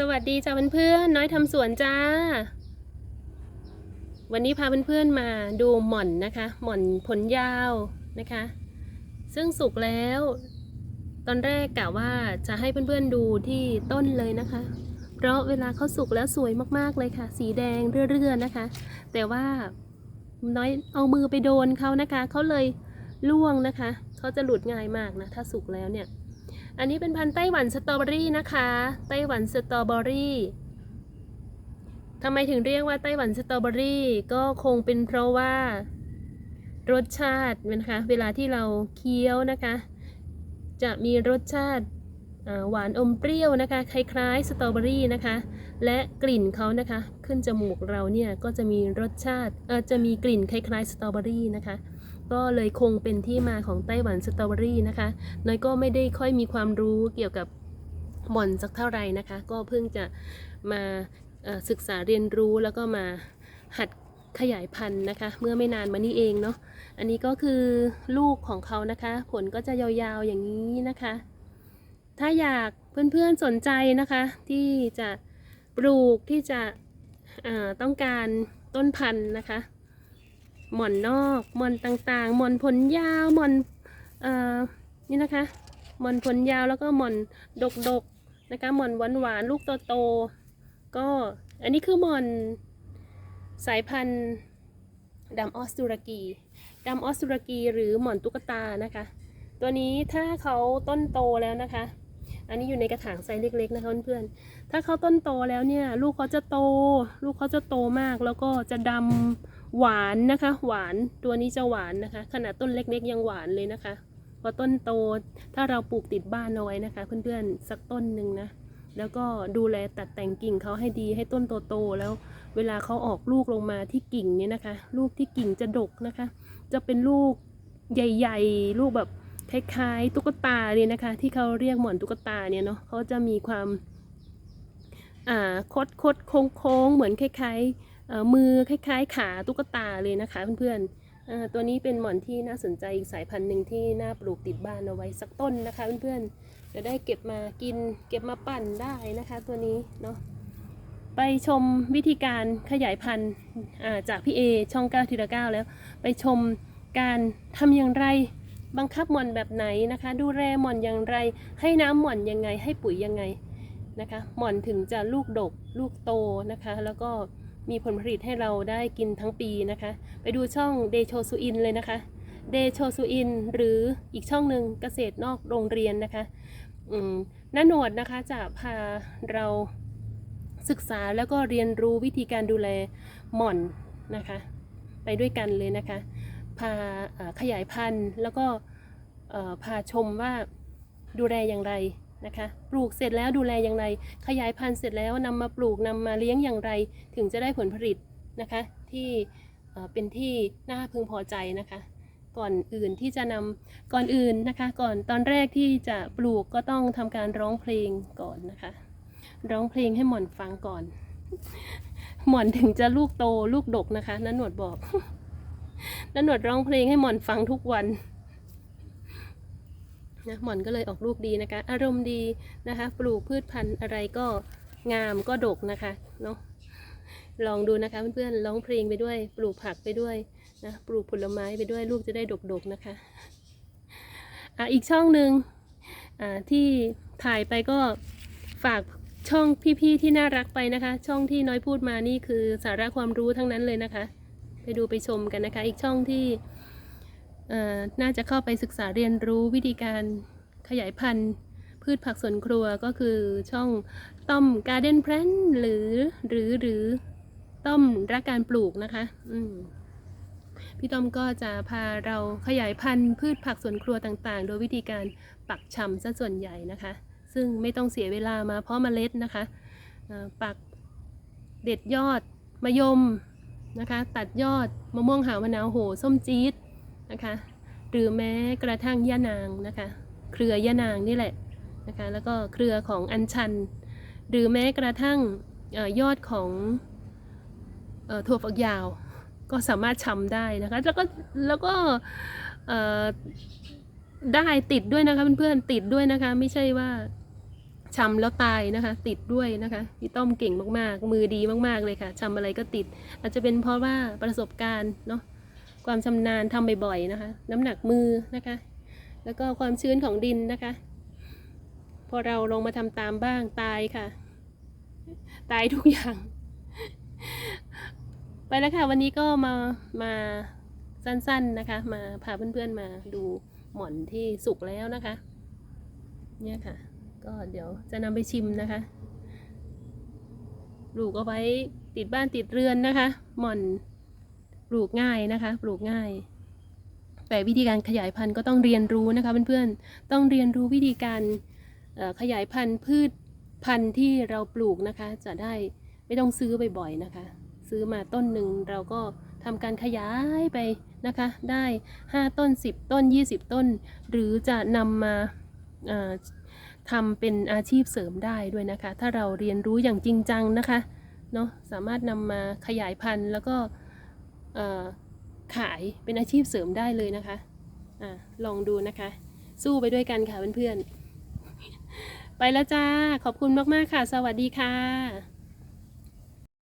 สวัสดีจ้าเพื่อนๆน้อยทำสวนจ้า วันนี้พาเพื่อนๆมาดูหม่อนนะคะ หม่อนผลยาวนะคะ ซึ่งสุกแล้ว ตอนแรกกะว่าจะให้เพื่อนๆดูที่ต้นเลยนะคะ เพราะเวลาเขาสุกแล้วสวยมากๆเลยค่ะ สีแดงเรื่อๆนะคะ แต่ว่าน้อยเอามือไปโดนเขานะคะเขาเลยล่วงนะคะเขาจะหลุดง่ายมากนะ ถ้าสุกแล้วเนี่ย อันนี้เป็นพันธุ์ไต้หวันสตรอเบอรี่นะคะ ไต้หวันสตรอเบอรี่ทำไมถึงเรียกว่าไต้หวันสตรอเบอรี่ก็คงเป็นเพราะว่ารสชาตินะคะเวลาที่เราเคี้ยวนะคะ จะมีรสชาติหวานอมเปรี้ยวนะคะคล้ายๆสตรอเบอรี่นะคะ และกลิ่นเขานะคะ ขึ้นจมูกเราเนี่ยก็จะมีรสชาติจะมีกลิ่นคล้ายๆสตรอเบอรี่นะคะ ก็เลยคงเป็นที่มาของไต้หวันสตรอเบอรี่นะคะน้อยก็ไม่ได้ค่อยมีความรู้เกี่ยวกับหม่อนสักเท่าไหร่นะคะ ก็เพิ่งจะมาศึกษาเรียนรู้แล้วก็มาหัดขยายพันธุ์นะคะ เมื่อไม่นานมานี้เองเนาะอันนี้ก็คือลูกของเขานะคะ ผลก็จะยาวๆอย่างนี้นะคะ ถ้าอยากเพื่อนๆสนใจนะคะ ที่จะปลูกที่จะต้องการต้นพันธุ์นะคะ หมอนนอก หมอนต่างๆ หมอนผลยาว หมอนเอ่อนี่นะคะ หมอนผลยาวแล้วก็หมอนดกๆนะคะ หมอนหวานๆ ลูกโตๆ ก็อันนี้คือหมอนสายพันธุ์ดำออสตุรกีดำออสตุรกีหรือหมอนตุ๊กตานะคะ ตัวนี้ถ้าเขาต้นโตแล้วนะคะ อันนี้อยู่ในกระถางไซส์เล็กๆนะคะเพื่อนๆถ้าเขาต้นโตแล้วเนี่ย ลูกเขาจะโต ลูกเขาจะโตมากแล้วก็จะดำ หวานนะคะ หวานตัวนี้จะหวานนะคะ ขนาดต้นเล็กๆยังหวานเลยนะคะ พอต้นโตถ้าเราปลูกติดบ้านเอาไว้นะคะ เพื่อนๆสักต้นหนึ่งนะแล้วก็ดูแลตัดแต่งกิ่งเขาให้ดีให้ต้นโตๆแล้วเวลาเขาออกลูกลงมาที่กิ่งเนี่ยนะคะ ลูกที่กิ่งจะดกนะคะ จะเป็นลูกใหญ่ ๆ ลูกแบบคล้ายๆตุ๊กตาเลยนะคะ ที่เขาเรียกหมอนตุ๊กตาเนี่ยเนาะเขาจะมีความอ่าคดคดโค้งโค้งๆเหมือนคล้ายๆ มือคล้ายๆ ขาตุ๊กตาเลยนะคะเพื่อนๆตัวนี้เป็นหมอนที่น่าสนใจอีกสายพันธุ์หนึ่งที่น่าปลูกติดบ้านเอาไว้สักต้นนะคะเพื่อนๆจะได้เก็บมากินเก็บมาปั่นได้นะคะตัวนี้เนาะไปชมวิธีการขยายพันธุ์จากพี่เอช่อง9ทีละ9แล้ว ไปชมการทำอย่างไรบังคับหม่อนแบบไหนนะคะ ดูแลหม่อนอย่างไร ให้น้ำหม่อนยังไงให้ปุ๋ยยังไงนะคะ หม่อนถึงจะลูกดกลูกโตนะคะ แล้วก็ มีผลผลิตให้เราได้กินทั้งปีนะคะ ไปดูช่องเดโชซูอินเลยนะคะเดโชซูอินหรืออีกช่องหนึ่งเกษตรนอกโรงเรียนนะคะน้าหนวดนะคะจะพาเราศึกษาแล้วก็เรียนรู้วิธีการดูแลหม่อนนะคะ ไปด้วยกันเลยนะคะ พาขยายพันธุ์แล้วก็พาชมว่าดูแลอย่างไร นะคะ ปลูกเสร็จแล้วดูแลอย่างไร ขยายพันธุ์เสร็จแล้วนำมาปลูกนำมาเลี้ยงอย่างไร ถึงจะได้ผลผลิตนะคะ ที่เอ่อเป็นที่น่าพึงพอใจนะคะ ก่อนอื่นที่จะนำก่อนอื่นนะคะ ก่อนตอนแรกที่จะปลูกก็ต้องทำการร้องเพลงก่อนนะคะ ร้องเพลงให้หม่อนฟังก่อน หม่อนถึงจะลูกโตลูกดกนะคะนันหนวดบอกนันหนวดร้องเพลงให้หม่อนฟังทุกวัน นะหม่อนก็เลยออกลูกดีนะคะ อารมณ์ดีนะคะ ปลูกพืชพันธุ์อะไรก็งามก็ดกนะคะเนาะลองดูนะคะเพื่อนๆร้องเพลงไปด้วย ปลูกผักไปด้วยนะปลูกผลไม้ไปด้วยลูกจะได้ดกๆนะคะอะอีกช่องหนึ่งอ่าที่ถ่ายไปก็ฝากช่องพี่ๆที่น่ารักไปนะคะ ช่องที่น้อยพูดมานี่คือสาระความรู้ทั้งนั้นเลยนะคะ ไปดูไปชมกันนะคะ อีกช่องที่ น่าจะเข้าไปศึกษาเรียนรู้วิธีการขยายพันธุ์ พืชผักสวนครัวก็คือช่องต้อมการ์เด้นแพลนหรือหรือหรือต้อมรักการปลูกนะคะพี่ต้อมก็จะพาเราขยายพันธุ์พืชผักสวนครัวต่างๆ โดยวิธีการปักชำซะส่วนใหญ่นะคะ ซึ่งไม่ต้องเสียเวลามาเพาะเมล็ดนะคะปักเด็ดยอดมะยมนะคะ ตัดยอดมะม่วงหาวมะนาวโหส้มจี๊ด นะคะ หรือแม้กระทั่งย่านางนะคะ เครือย่านางนี่แหละนะคะ แล้วก็เครือของอัญชัน หรือแม้กระทั่งอยอดของอถั่วฝักยาว ก็สามารถชำได้นะคะ แล้วก็แล้วก็ได้ติดด้วยนะคะเพื่อนๆติดด้วยนะคะ ไม่ใช่ว่าชำแล้วตายนะคะ ติดด้วยนะคะพี่ต้อมเก่งมากๆ มือดีมากๆเลยค่ะชำอะไรก็ติด อาจจะเป็นเพราะว่าประสบการณ์เนาะ ความชำนาญทำบ่อยๆนะคะ น้ำหนักมือนะคะ แล้วก็ความชื้นของดินนะคะ พอเราลงมาทำตามบ้างตายค่ะ ตายทุกอย่าง ไปแล้วค่ะ วันนี้ก็มามาสั้นๆนะคะ มาพาเพื่อนๆมาดูหม่อนที่สุกแล้วนะคะ เนี่ยค่ะ ก็เดี๋ยวจะนำไปชิมนะคะปลูกเอาไว้ติดบ้านติดเรือนนะคะ หม่อน ปลูกง่ายนะคะ ปลูกง่าย แต่วิธีการขยายพันธุ์ก็ต้องเรียนรู้นะคะเพื่อนๆต้องเรียนรู้วิธีการขยายพันธุ์พืชพันธุ์ที่เราปลูกนะคะ จะได้ไม่ต้องซื้อบ่อยๆนะคะ ซื้อมาต้นหนึ่งเราก็ทำการขยายไปนะคะ ได้ 5 ต้น 10 ต้น 20 ต้น หรือจะนำมาทำเป็นอาชีพเสริมได้ด้วยนะคะ ถ้าเราเรียนรู้อย่างจริงจังนะคะเนาะสามารถนำมาขยายพันธุ์แล้วก็ ขายเป็นอาชีพเสริมได้เลยนะคะอะลองดูนะคะ สู้ไปด้วยกันค่ะเพื่อนๆ ไปแล้วจ้า ขอบคุณมากๆค่ะ สวัสดีค่ะ